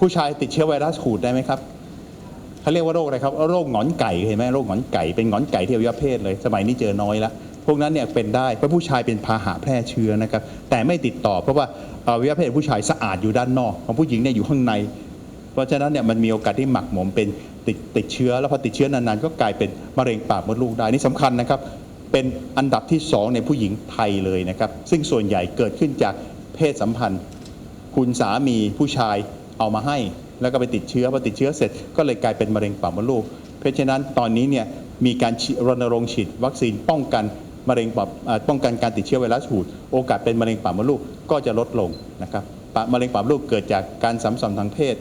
ผู้ชายติดเชื้อไวรัสหูดได้ไหมครับเขาเรียกว่าโรคอะไรครับโรคหงอนไก่เห็นไหมโรคหงอนไก่เป็นหงอนไก่ที่อวัยวะเพศเลย สมัยนี้เจอน้อยละพวกนั้นเนี่ยเป็นได้เพราะผู้ชายเป็นพาหะแพร่เชื้อนะครับ แต่ไม่ติดต่อ เพราะว่าอวัยวะเพศผู้ชายสะอาดอยู่ด้านนอก ของผู้หญิงเนี่ยอยู่ข้างใน เพราะฉะนั้นเนี่ยมันมีโอกาสที่หมักหมมเป็นติดติดเชื้อ แล้วพอติดเชื้อนานๆ ก็กลายเป็นมะเร็งปากมดลูกได้นี่สำคัญนะครับ เป็นอันดับที่สองในผู้หญิงไทยเลยนะครับ ซึ่งส่วนใหญ่เกิดขึ้นจากเพศสัมพันธ์ คุณสามีผู้ชาย เอามาให้ แล้วก็ไปติดเชื้อพอติดเชื้อเสร็จก็เลยกลายเป็นมะเร็งปากมดลูก เพราะฉะนั้นตอนนี้เนี่ยมีการรณรงค์ฉีดวัคซีนป้องกันมะเร็งปากป้องกันการติดเชื้อไวรัสหูด โอกาสเป็นมะเร็งปากมดลูกก็จะลดลงนะครับปมะเร็งปากมดลูกเกิดจากการสัมพันธ์ทางเพศ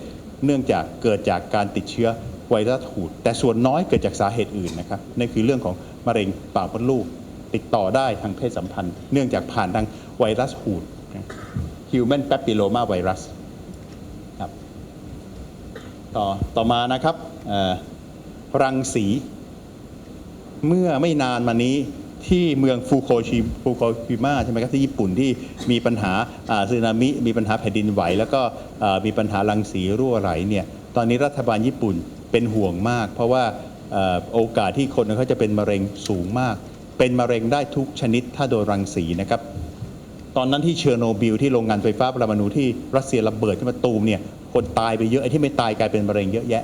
เนื่องจากเกิดจากการติดเชื้อไวรัสหูด แต่ส่วนน้อยเกิดจากสาเหตุอื่นนะครับนั่นคือเรื่องของมะเร็งปากมดลูก ติดต่อได้ทางเพศสัมพันธ์ เนื่องจากผ่านทางไวรัสหูด Human Papilloma Virus ต่อต่อมานะครับรังสีเมื่อไม่นานมานี้ที่เมืองฟูโคชิฟูโคชิมะใช่ไหมครับที่ญี่ปุ่นที่มีปัญหาสึนามิ มีปัญหาแผ่นดินไหว แล้วก็มีปัญหารังสีรั่วไหลเนี่ยตอนนี้รัฐบาลญี่ปุ่นเป็นห่วงมาก เพราะว่าโอกาสที่คนเขาจะเป็นมะเร็งสูงมาก เป็นมะเร็งได้ทุกชนิดถ้าโดนรังสีนะครับ ตอนนั้นที่เชอร์โนบิลที่โรงงานไฟฟ้าปรมาณูที่รัสเซียระเบิดขึ้นมาตูมเนี่ย คนตายไปเยอะไอ้ที่ไม่ตายกลายเป็นมะเร็งเยอะแยะ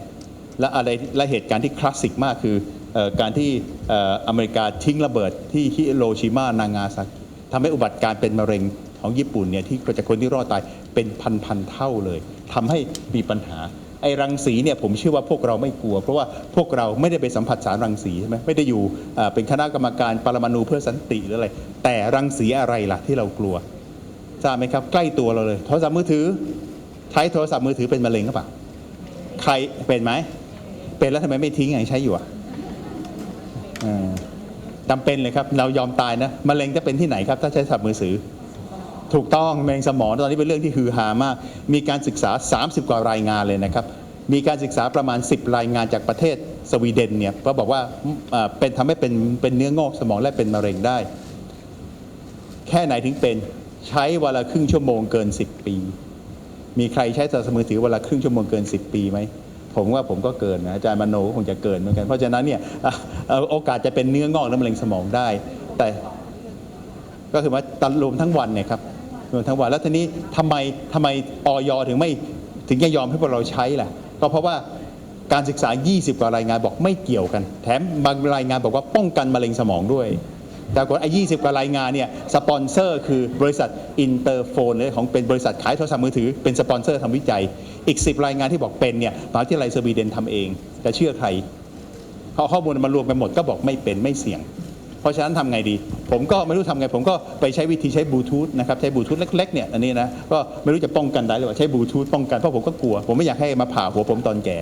และอะไรและเหตุการณ์ที่คลาสสิกมากคือออการที่อ่อเมริกาทิ้งระเบิดที่ฮิโรชิมานางาซากิทำให้อุบัติการ์เป็นมะเร็งของญี่ปุ่นเนี่ยที่จากคนที่รอดตายเป็นพันๆเท่าเลยทำให้มีปัญหาไอ้รังสีเนี่ยผมเชื่อว่าพวกเราไม่กลัว เพราะว่าพวกเราไม่ได้ไปสัมผัสสารรังสีใช่ไหมไม่ได้อยู่เอ่อเป็นคณะกรรมการปรมาณูเพื่อสันติหรืออะไร แต่รังสีอะไรล่ะที่เรากลัวทราบไหมครับใกล้ตัวเราเลยโทรศัพท์มือถือ ใช้โทรศัพท์มือถือเป็นมะเร็งหรือเปล่าใครเป็นไหม เป็นแล้วทำไมไม่ทิ้งยังใช้อยู่อะจำเป็นเลยครับ เรายอมตายนะมะเร็งจะเป็นที่ไหนครับ ถ้าใช้โทรศัพท์มือถือ ถูกต้องมะเร็งสมองตอนนี้เป็นเรื่องที่ฮือฮามาก มีการศึกษา 30 กว่ารายงานเลยนะครับ มีการศึกษาประมาณ 10 รายงานจากประเทศสวีเดนเนี่ยก็บอกว่าเป็นทำให้เป็นเป็นเนื้องอกสมองและเป็นมะเร็งได้ แค่ไหนถึงเป็นใช้เวละครึ่งชั่วโมงเกิน 10 ปี มีใครใช้โทรศัพท์มือถือวันละครึ่งชั่วโมงเกิน 10 ปีไหมผมว่าผมก็เกินนะอาจารย์มโนก็คงจะเกินเหมือนกัน เพราะฉะนั้นเนี่ยโอกาสจะเป็นเนื้องอกและมะเร็งสมองได้ แต่ก็คือว่าตันรวมทั้งวันเนี่ยครับรวมทั้งวันแล้วทีนี้ทำไมทำไมออยถึงไม่ถึงจะยอมให้พวกเราใช้ล่ะ ก็เพราะว่าการศึกษา 20 กว่ารายงานบอกไม่เกี่ยวกัน แถมบางรายงานบอกว่าป้องกันมะเร็งสมองด้วย แต่กว่าไอ้20กว่ารายงานเนี่ยสปอนเซอร์คือบริษัทอินเตอร์โฟนเลยของเป็นบริษัทขายโทรศัพท์มือถือเป็นสปอนเซอร์ทำวิจัย อีก 10 รายงานที่บอกเป็นเนี่ยมหาวิทยาลัยสวีเดนทำเองจะเชื่อใครเอข้อมูลมารวมกันหมดก็บอกไม่เป็นไม่เสี่ยง เพราะฉะนั้นทำไงดี ผมก็ไม่รู้ทำไง ผมก็ไปใช้วิธีใช้บลูทูธนะครับใช้บลูทูธเล็กๆเนี่ยอันนี้นะก็ไม่รู้จะป้องกันได้หรือเปล่าใช้บลูทูธป้องกันเพราะผมก็กลัว ผมไม่อยากให้มาผ่าหัวผมตอนแก่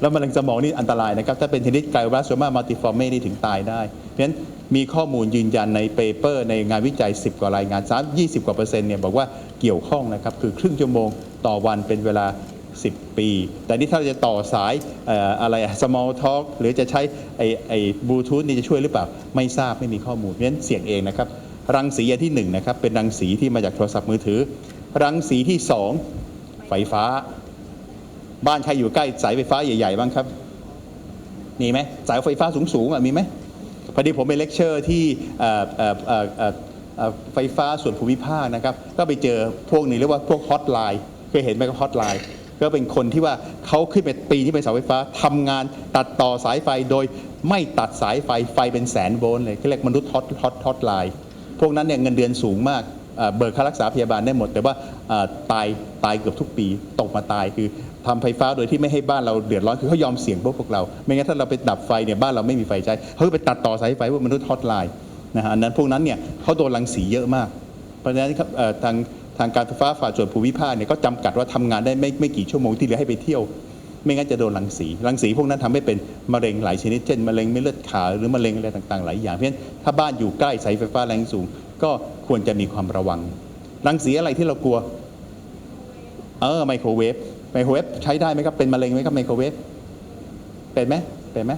แล้วมะเร็งสมองนี่อันตรายนะครับถ้าเป็นชนิดไกลรัสโซมามัลติฟอร์เมนี่ถึงตายได้ ราะฉะนั้นมีข้อมูลยืนยันในเปเปอร์ ในงานวิจัย 10 กว่ารายงาน3 20 กว่าเปอร์เซ็นต์เนี่ยบอกว่าเกี่ยวข้องนะครับ คือครึ่งชั่วโมงต่อวันเป็นเวลา 10 ปี แต่นี่ถ้าเราจะต่อสายเอ่ออะไร small talk หรือจะใช้ไอ้ไอ้บลูทูธนี่จะช่วยหรือเปล่า ไม่ทราบไม่มีข้อมูลเพราะฉะนั้นเสี่ยงเองนะครับรังสีอันที่หนึ่งนะครับเป็นรังสีที่มาจากโทรศัพท์มือถือ รังสีที่สองไฟฟ้า บ้านใครอยู่ใกล้สายไฟฟ้าใหญ่ๆบ้างครับมีไหมสายไฟฟ้าสูงๆมีไหม พอดีผมไปเลคเชอร์ที่ไฟฟ้าส่วนภูมิภาคนะครับ ก็ไปเจอพวกนี้เรียกว่าพวกฮอตไลน์เคยเห็นไหมครับฮอตไลน์ก็เป็นคนที่ว่าเขาขึ้นไปปีนที่ไปเสาไฟฟ้าทำงานตัดต่อสายไฟโดยไม่ตัดสายไฟไฟเป็นแสนโวลต์เลยเรียกมนุษย์ฮอตฮอตฮอตไลน์พวกนั้นเนี่ยเงินเดือนสูงมากเบิกค่ารักษาพยาบาลได้หมด แต่ว่าตายตายเกือบทุกปีตกมาตายคือ ทำไฟฟ้าโดยที่ไม่ให้บ้านเราเดือดร้อนคือเขายอมเสี่ยงพวกพวกเรา ไม่งั้นถ้าเราไปดับไฟเนี่ยบ้านเราไม่มีไฟใช้เขาไปตัดต่อสายไฟพวกมนุษย์ฮอตไลน์นะฮะอันนั้นพวกนั้นเนี่ยเขาโดนรังสีเยอะมาก เพราะฉะนั้นครับทางทางการไฟฟ้าฝ่ายส่วนภูมิภาคเนี่ยก็จำกัดว่าทำงานได้ไม่ไม่กี่ชั่วโมงที่เหลือให้ไปเที่ยว ไม่งั้นจะโดนรังสีรังสีพวกนั้นทำให้เป็นมะเร็งหลายชนิดเช่นมะเร็งเม็ดเลือดขาวหรือมะเร็งอะไรต่างๆหลายอย่างเพราะฉะนั้นถ้าบ้านอยู่ใกล้สายไฟฟ้าแรงสูง ก็ควรจะมีความระวังรังสีอะไรที่เรากลัว เออไมโครเวฟ ไมโครเวฟใช้ได้ไหมครับ เป็นมะเร็งไหมครับไมโครเวฟเป็นไหมเป็นไหม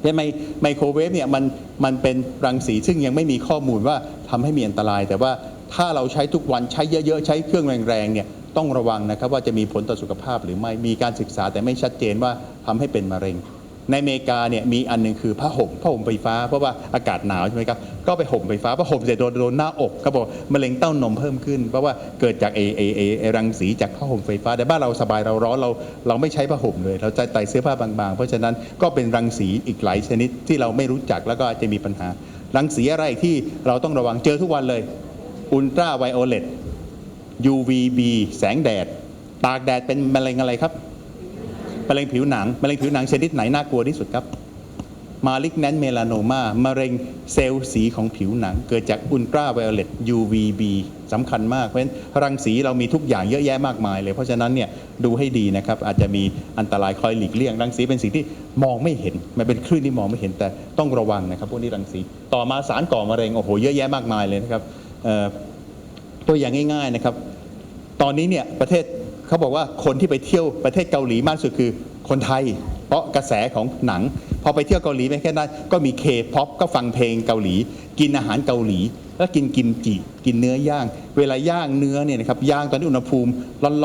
เพราะไมไมโครเวฟเนี่ยมันมันเป็นรังสีซึ่งยังไม่มีข้อมูลว่าทำให้มีอันตราย แต่ว่าถ้าเราใช้ทุกวันใช้เยอะๆ ใช้เครื่องแรงๆเนี่ยต้องระวังนะครับว่าจะมีผลต่อสุขภาพหรือไม่มีการศึกษาแต่ไม่ชัดเจนว่าทำให้เป็นมะเร็ง ในอเมริกาเนี่ยมีอันหนึ่งคือผ้าห่มผ้าห่มไฟฟ้าเพราะว่าอากาศหนาวใช่ไหมครับก็ไปห่มไฟฟ้าผ้าห่มเสร็จโดนโดนหน้าอกเขาบอกมะเร็งเต้านมเพิ่มขึ้น เพราะว่าเกิดจากไอไอไอไอรังสีจากผ้าห่มไฟฟ้าแต่บ้านเราสบายเราร้อนเราเราไม่ใช้ผ้าห่มเลย เราจะใส่เสื้อผ้าบางๆ เพราะฉะนั้นก็เป็นรังสีอีกหลายชนิดที่เราไม่รู้จักแล้วก็จะมีปัญหา รังสีอะไรที่เราต้องระวังเจอทุกวันเลยอุลตราไวโอเลต UVB แสงแดด ตากแดดเป็นมะเร็งอะไรครับะเร็งผิวหนังมะเร็งผิวหนังชนิดไหนน่ากลัวที่สุดครับมาลิกแนนเมลานมามะเร็งเซลล์สีของผิวหนัง เกิดจากอุลตราไวโอเลต UVB สำคัญมาก เพราะฉะนั้นรังสีเรามีทุกอย่างเยอะแยะมากมายเลย เพราะฉะนั้นเนี่ยดูให้ดีนะครับ อาจจะมีอันตรายคอยหลีกเลี่ยง รังสีเป็นสิ่งที่มองไม่เห็น มันเป็นคลื่นที่มองไม่เห็นแต่ต้องระวังนะครับพวกนี้รังสี ต่อมาสารก่อมะเร็งโอ้โหเยอะแยะมากมายเลยนะครับตัวอย่างง่ายๆนะครับ ตอนนี้เนี่ยประเทศ เขาบอกว่าคนที่ไปเที่ยวประเทศเกาหลีมากสุดคือคนไทย เพราะกระแสของหนัง พอไปเที่ยวเกาหลีไม่แค่นั้นก็มีเคป๊อปก็ฟังเพลงเกาหลี กินอาหารเกาหลี แล้วกินกิมจิกินเนื้อย่าง เวลาย่างเนื้อเนี่ยนะครับย่างตอนที่อุณหภูมิ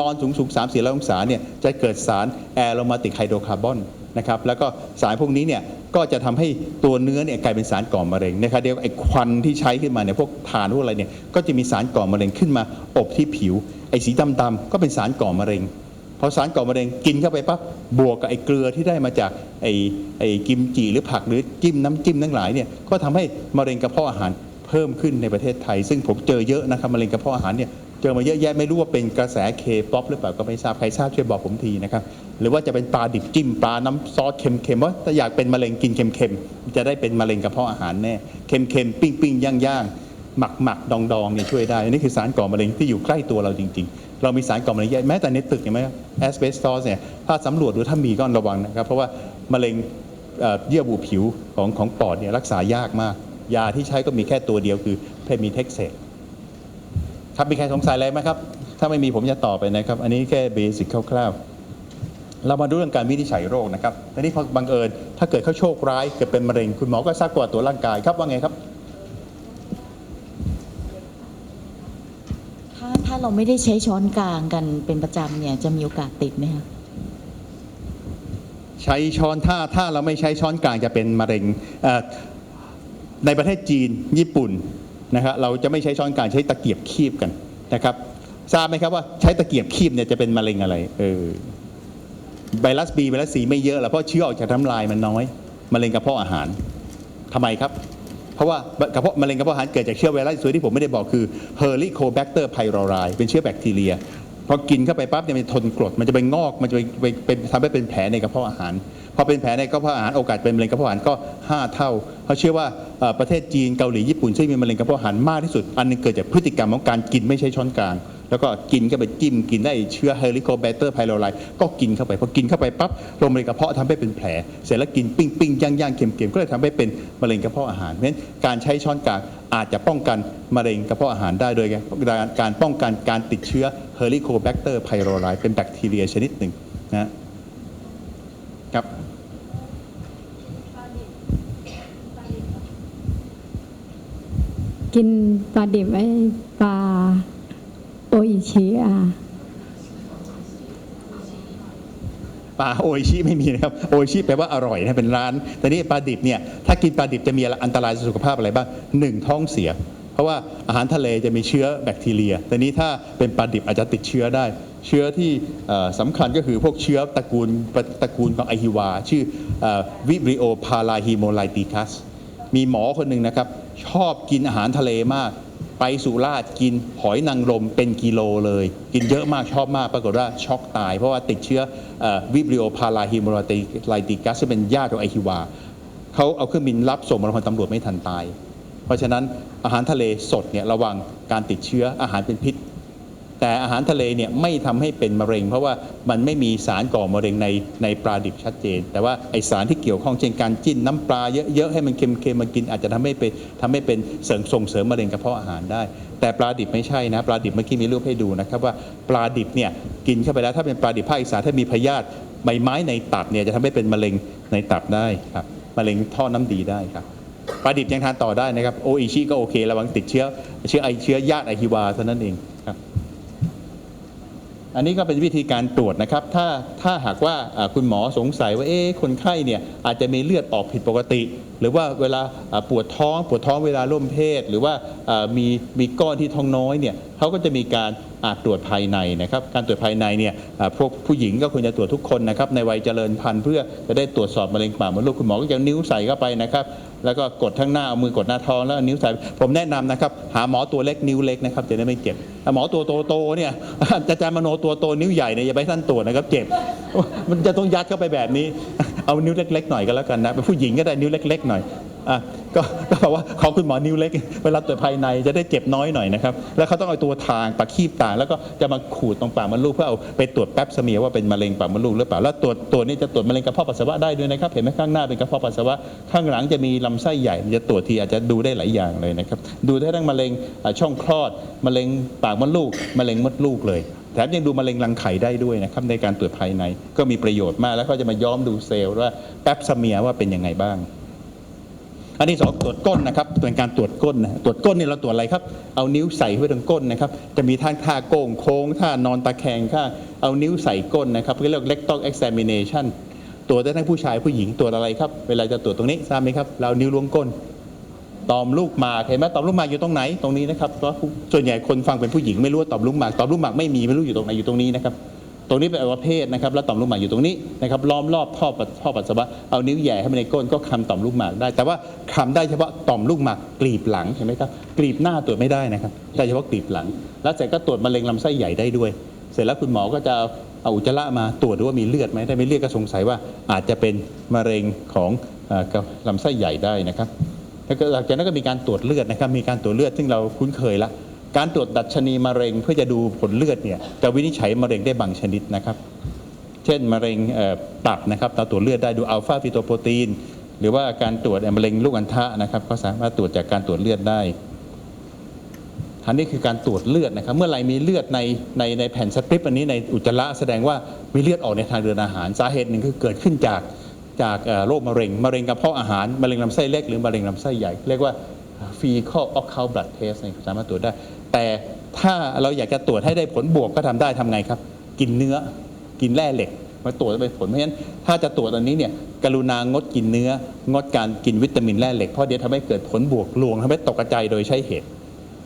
ร้อนๆสูงๆ3 4 0 0องศาเนี่ยจะเกิดสารแอโรมาติกไฮโดรคาร์บอน นะครับแล้วก็สารพวกนี้เนี่ยก็จะทำให้ตัวเนื้อเนี่ยกลายเป็นสารก่อมะเร็งนะครับเดียวไอ้ควันที่ใช้ขึ้นมาเนี่ยพวกถ่านพวกอะไรเนี่ยก็จะมีสารก่อมะเร็งขึ้นมาอบที่ผิวไอ้สีดำๆก็เป็นสารก่อมะเร็งพอสารก่อมะเร็งกินเข้าไปปั๊บบวกกับไอ้เกลือที่ได้มาจากไอ้ไอ้กิมจิหรือผักหรือจิ้มน้ำจิ้มทั้งหลายเนี่ยก็ทำให้มะเร็งกระเพาะอาหารเพิ่มขึ้นในประเทศไทย ซึ่งผมเจอเยอะนะครับมะเร็งกระเพาะอาหารเนี่ยเจอมาเยอะแยะไม่รู้ว่าเป็นกระแสเคป๊อปหรือเปล่าก็ไม่ทราบใครทราบช่วยบอกผมทีนะครับ หรือว่าจะเป็นปลาดิบจิ้มปลาน้ำซอสเค็มๆว่าถ้าอยากเป็นมะเร็งกินเค็มๆจะได้เป็นมะเร็งกระเพาะอาหารแน่เค็มๆปิ้งๆย่างๆหมักหมักดองดองเนี่ยช่วยได้อันนี้คือสารก่อมะเร็งที่อยู่ใกล้ตัวเราจริง ๆ เรามีสารก่อมะเร็งเยอะแม้แต่ในตึกเห็นไหมแอสเบสตอสเนี่ยถ้าสำรวจดูถ้ามีก็ระวังนะครับ เพราะว่ามะเร็งเอ่อเยื่อบุผิวของของปอดเนี่ยรักษายากมาก ยาที่ใช้ก็มีแค่ตัวเดียวคือเพมีเท็กเซตครับมีใครสงสัยอะไรไหมครับ ถ้าไม่มีผมจะต่อไปนะครับ อันนี้แค่เบสิกคร่าวๆ เรามาดูเรื่องการวินิจฉัยโรคนะครับแต่นี่พอบังเอิญถ้าเกิดเขาโชคร้ายเกิดเป็นมะเร็ง คุณหมอก็ซักกวาดตัวร่างกายครับว่าไงครับ ถ้าถ้าเราไม่ได้ใช้ช้อนกลางกันเป็นประจำเนี่ยจะมีโอกาสติดไหมคะใช้ช้อนถ้าถ้าเราไม่ใช้ช้อนกลางจะเป็นมะเร็งเอ่อในประเทศจีนญี่ปุ่นนะครับเราจะไม่ใช้ช้อนกลางใช้ตะเกียบคีบกันนะครับทราบไหมครับว่าใช้ตะเกียบคีบเนี่ยจะเป็นมะเร็งอะไรเออ ไวรัสบีไวรัสซีไม่เยอะหรอกเพราะเชื้อออกจากน้ำลายมันน้อยมะเร็งกระเพาะอาหารทำไมครับ เพราะว่ากระเพาะมะเร็งกระเพาะอาหารเกิดจากเชื้อไวรัสตัวที่ผมไม่ได้บอกคือ Helicobacter pylori เป็นเชื้อแบคทีเรียพอกินเข้าไปปั๊บเนี่ยมันทนกรดมันจะไปงอกมันจะไปไปทำให้เป็นแผลในกระเพาะอาหารพอเป็นแผลในกระเพาะอาหารโอกาสเป็นมะเร็งกระเพาะอาหารก็ 5 เท่าเขาเชื่อว่าประเทศจีนเกาหลีญี่ปุ่นซึ่งมีมะเร็งกระเพาะอาหารมากที่สุด อันหนึงเกิดจากพฤติกรรมของการกินไม่ใช่ช้อนกลาง แล้วก็กินก็ไปจิ้มกินได้เชื้อ Helicobacter pylori ก็กินเข้าไปพอกินเข้าไปปั๊บลงในกระเพาะทำให้เป็นแผล เสร็จแล้วกินปิ้งปิ้งย่างย่างเค็มเค็มก็เลยทำให้เป็นมะเร็งกระเพาะอาหารเพราะฉะนั้นการใช้ช้อนกลางอาจจะป้องกันมะเร็งกระเพาะอาหารได้โดยการป้องกันการติดเชื้อ Helicobacter pylori เป็นแบคทีเรียชนิดหนึ่งนะครับกินปลาดิบไอ้ปลา ออิชิอะปลาโออิชิไม่มีนะครับโออิชิแปลว่าอร่อยนะเป็นร้าน แต่นี่ปลาดิบเนี่ยถ้ากินปลาดิบจะมีอันตรายสุขภาพอะไรบ้างหนึ่งท้องเสีย เพราะว่าอาหารทะเลจะมีเชื้อแบคทีเรีย แต่นี้ถ้าเป็นปลาดิบอาจจะติดเชื้อได้ เชื้อที่เอ่อสำคัญก็คือพวกเชื้อตระกูลตระกูลของไอฮิวา ชื่อวิบริโอพาราฮิโมไลติคัสมีหมอคนหนึ่งนะครับชอบกินอาหารทะเลมาก ไปสุราษฎร์กินหอยนางรมเป็นกิโลเลย กินเยอะมากชอบมาก ปรากฏว่าช็อกตาย เพราะว่าติดเชื้อวิบริโอพาราฮิโมไลติกัสซึ่งเป็นญาติของไอฮิวาเขาเอาเครื่องบินรับส่งโรงพยาบาลตำรวจไม่ทันตาย เพราะฉะนั้นอาหารทะเลสดเนี่ยระวังการติดเชื้ออาหารเป็นพิษ แต่อาหารทะเลเนี่ยไม่ทำให้เป็นมะเร็ง เพราะว่ามันไม่มีสารก่อมะเร็งในในปลาดิบชัดเจน แต่ว่าไอสารที่เกี่ยวข้องเช่นการจิ้นน้ำปลาเยอะๆให้มันเค็มๆมากิน อาจจะทำให้เป็นทำให้เป็นเสริมส่งเสริมมะเร็งกระเพาะอาหารได้ แต่ปลาดิบไม่ใช่นะปลาดิบเมื่อกี้มีรูปให้ดูนะครับว่าปลาดิบเนี่ยกินเข้าไปแล้วถ้าเป็นปลาดิบภาคอีสานถ้ามีพยาธิใบไม้ในตับเนี่ยจะทำให้เป็นมะเร็งในตับได้ครับมะเร็งท่อน้ำดีได้ครับปลาดิบยังทานต่อได้นะครับโออิชิก็โอเคระวังติดเชื้อเชื้อไอเชื้อญาติไอฮิวาเท่านั้นเองครับ อันนี้ก็เป็นวิธีการตรวจนะครับ ถ้าถ้าหากว่าคุณหมอสงสัยว่าเอ๊คนไข้เนี่ยอาจจะมีเลือดออกผิดปกติ หรือว่าเวลาปวดท้อง ปวดท้องเวลาร่วมเพศ หรือว่ามีมีก้อนที่ท้องน้อยเนี่ยเขาก็จะมีการ ตรวจภายในนะครับการตรวจภายในเนี่ยพวกผู้หญิงก็ควรจะตรวจทุกคนนะครับในวัยเจริญพันธุ์เพื่อจะได้ตรวจสอบมะเร็งปากมดลูกคุณหมอก็จะนิ้วใส่เข้าไปนะครับแล้วก็กดทั้งหน้าเอามือกดหน้าท้องแล้วนิ้วใส่ผมแนะนำนะครับหาหมอตัวเล็กนิ้วเล็กนะครับจะได้ไม่เจ็บหมอตัวโตๆเนี่ยอาจารย์มโนตัวโตนิ้วใหญ่เนี่ยอย่าไปท่านตรวจนะครับเจ็บมันจะต้องยัดเข้าไปแบบนี้เอานิ้วเล็ก ๆ หน่อยก็แล้วกันนะเป็นผู้หญิงก็ได้นิ้วเล็ก ๆ หน่อย อะก็ก็บอกว่าขอคุณหมอนิ้วเล็ก เวลาตรวจภายในจะได้เจ็บน้อยหน่อยนะครับ แล้วเขาต้องเอาตัวทางปากคีบตาแล้วก็จะมาขูดตรงปากมดลูกเพื่อเอาไปตรวจแป๊บเสมียว่าเป็นมะเร็งปากมดลูกหรือเปล่า แล้วตรวจตัวนี้จะตรวจมะเร็งกระเพาะปัสสาวะได้ด้วยนะครับ เห็นไหมข้างหน้าเป็นกระเพาะปัสสาวะ ข้างหลังจะมีลำไส้ใหญ่ มันจะตรวจทีอาจจะดูได้หลายอย่างเลยนะครับ ดูได้ทั้งมะเร็งช่องคลอด มะเร็งปากมดลูก มะเร็งมดลูกเลยแถมยังดูมะเร็งรังไข่ได้ด้วยนะครับในการตรวจภายในก็มีประโยชน์มากแล้วก็จะมาย้อมดูเซลล์ว่าแป๊บสเมียว่าเป็นยังไงบ้าง อันที่สองตรวจก้นนะครับเป็นการตรวจก้นนะตรวจก้นเนี่ยเราตรวจอะไรครับ เอานิ้วใส่ไว้ตรงก้นนะครับ จะมีท่าท่าโก่งโค้งท่านอนตะแคงท่าเอานิ้วใส่ก้นนะครับเรียก rectal examination ตรวจได้ทั้งผู้ชายผู้หญิงตรวจอะไรครับ เวลาจะตรวจตรงนี้ทราบไหมครับ เรานิ้วล้วงก้นตอมลูกหมากเห็นไหมตอมลูกหมากอยู่ตรงไหนตรงนี้นะครับเพราะส่วนใหญ่คนฟังเป็นผู้หญิงไม่รู้ว่าตอมลูกหมากตอมลูกหมากไม่มีไม่รู้อยู่ตรงไหนอยู่ตรงนี้นะครับ ตรงนี้เป็นอวัยวะเพศนะครับแล้วต่อมลูกหมากอยู่ตรงนี้นะครับล้อมรอบท่อปัสท่อปัสสาวะเอานิ้วแหย่เข้าไปในก้นก็คำต่อมลูกหมากได้ แต่ว่าคำได้เฉพาะต่อมลูกหมากกลีบหลังเห็นไหมครับกลีบหน้าตรวจไม่ได้นะครับได้เฉพาะกลีบหลัง แล้วเสร็จก็ตรวจมะเร็งลำไส้ใหญ่ได้ด้วย เสร็จแล้วคุณหมอก็จะเอาอุจจาระมาตรวจดูว่ามีเลือดไหมถ้าไม่เลือดก็สงสัยว่าอาจจะเป็นมะเร็งของลำไส้ใหญ่ได้นะครับแล้วก็หลังจากนั้นก็มีการตรวจเลือดนะครับมีการตรวจเลือดซึ่งเราคุ้นเคยละ การตรวจดัชนีมะเร็งเพื่อจะดูผลเลือดเนี่ยจะวินิจฉัยมะเร็งได้บางชนิดนะครับ เช่นมะเร็งตับนะครับเราตรวจเลือดได้ดูอัลฟาฟิโตโปรตีนหรือว่าการตรวจมะเร็งลูกอัณฑะนะครับก็สามารถตรวจจากการตรวจเลือดได้อันนี้คือการตรวจเลือดนะครับ เมื่อไรมีเลือดในในในแผ่นสตริปอันนี้ในอุจจาระแสดงว่ามีเลือดออกในทางเดินอาหาร สาเหตุหนึ่งคือเกิดขึ้นจากจากโรคมะเร็งมะเร็งกระเพาะอาหารมะเร็งลำไส้เล็กหรือมะเร็งลำไส้ใหญ่ เรียกว่า fecal occult blood test เนี่ยสามารถตรวจได้ แต่ถ้าเราอยากจะตรวจให้ได้ผลบวกก็ทำได้ทำไงครับ กินเนื้อกินแร่เหล็กมาตรวจจะเป็นผลเพราะฉะนั้นถ้าจะตรวจอันนี้เนี่ยกรุณางดกินเนื้อ งดการกินวิตามินแร่เหล็กเพราะเดี๋ยวทำให้เกิดผลบวกลวงทำให้ตกกระจายโดยใช่เหตุ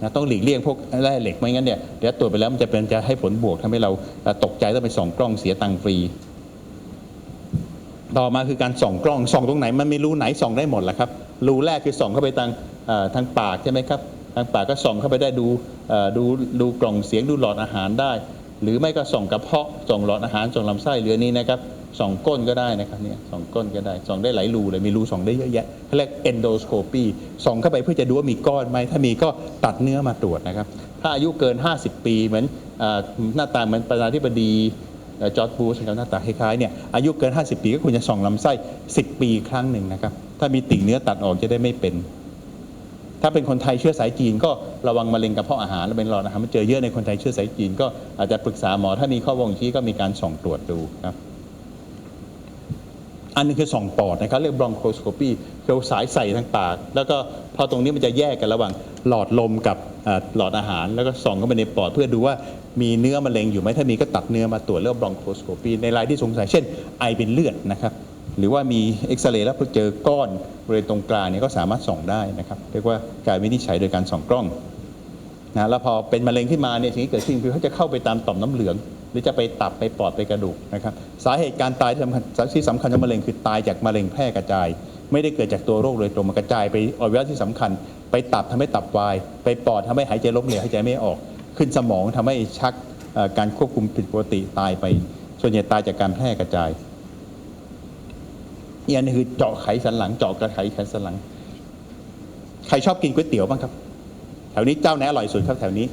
นะต้องหลีกเลี่ยงพวกแร่เหล็กไม่งั้นเนี่ยเดี๋ยวตรวจไปแล้วมันจะเป็นจะให้ผลบวกทำให้เราตกใจต้องไปส่องกล้องเสียตังค์ฟรี ต่อมาคือการส่องกล้องส่องตรงไหนมันไม่รู้ไหนส่องได้หมดแหละครับรูแรกคือส่องเข้าไปทางทางปากใช่ไหมครับ ทางปากก็ส่องเข้าไปได้ดูดูดูกล่องเสียงดูหลอดอาหารได้ หรือไม่ก็ส่องกระเพาะส่องหลอดอาหารส่องลำไส้เหลือนี้นะครับส่องก้นก็ได้นะครับเนี่ยส่องก้นก็ได้ส่องได้หลายรูเลยมีรูส่องได้เยอะแยะเขาเรียก endoscopy ส่องเข้าไปเพื่อจะดูว่ามีก้อนไหมถ้ามีก็ตัดเนื้อมาตรวจนะครับ ถ้าอายุเกิน 50 ปีเหมือนอหน้าตาเหมือนประธานาธิบดีจอร์ดบูชนะครับหน้าตาคล้ายๆเนี่ยอายุเกิน 50 ปีก็ควรจะส่องลำไส้ 10 ปีครั้งหนึ่งนะครับถ้ามีติ่งเนื้อตัดออกจะได้ไม่เป็น ถ้าเป็นคนไทยเชื้อสายจีนก็ระวังมะเร็งกระเพาะอาหารและเป็นหลอดอาหารมันเจอเยอะในคนไทยเชื้อสายจีนก็อาจจะปรึกษาหมอถ้ามีข้อบ่งชี้ก็มีการส่องตรวจดูครับอันนึงคือส่องปอดนะครับเรียกบรองโคสโคปีเอาสายใส่ทางปาก แล้วก็พอตรงนี้มันจะแยกกันระหว่างหลอดลมกับหลอดอาหาร แล้วก็ส่องเข้าไปในปอดเพื่อดูว่ามีเนื้อมะเร็งอยู่ไหมถ้ามีก็ตัดเนื้อมาตรวจเรียกบรองโคสโคปีในรายที่สงสัยเช่น ไอเป็นเลือดนะครับ หรือว่ามีเอ็กซเรย์แล้วเจอก้อนบริเวณตรงกลางเนี่ยก็สามารถส่องได้นะครับเรียกว่าการวินิจฉัยโดยการส่องกล้องนะแล้วพอเป็นมะเร็งขึ้นมาเนี่ยสิ่งที่เกิดขึ้นคือเขาจะเข้าไปตามต่อมน้ำเหลือง หรือจะไปตับไปปอดไปกระดูกนะครับสาเหตุการตายที่สำคัญที่สำคัญของมะเร็งคือตายจากมะเร็งแพร่กระจาย ไม่ได้เกิดจากตัวโรคโดยตรงมันกระจายไปอวัยวะที่สำคัญ ไปตับทำให้ตับวาย ไปปอดทำให้หายใจล้มเหลวหายใจไม่ออก ขึ้นสมองทำให้ชักการควบคุมผิดปกติตายไป ส่วนใหญ่ตายจากการแพร่กระจาย อีกอันนึงคือเจาะไขสันหลังเจาะกระไขไขสันหลัง ใครชอบกินก๋วยเตี๋ยวบ้างครับ แถวนี้เจ้าไหนอร่อยสุดครับแถวนี้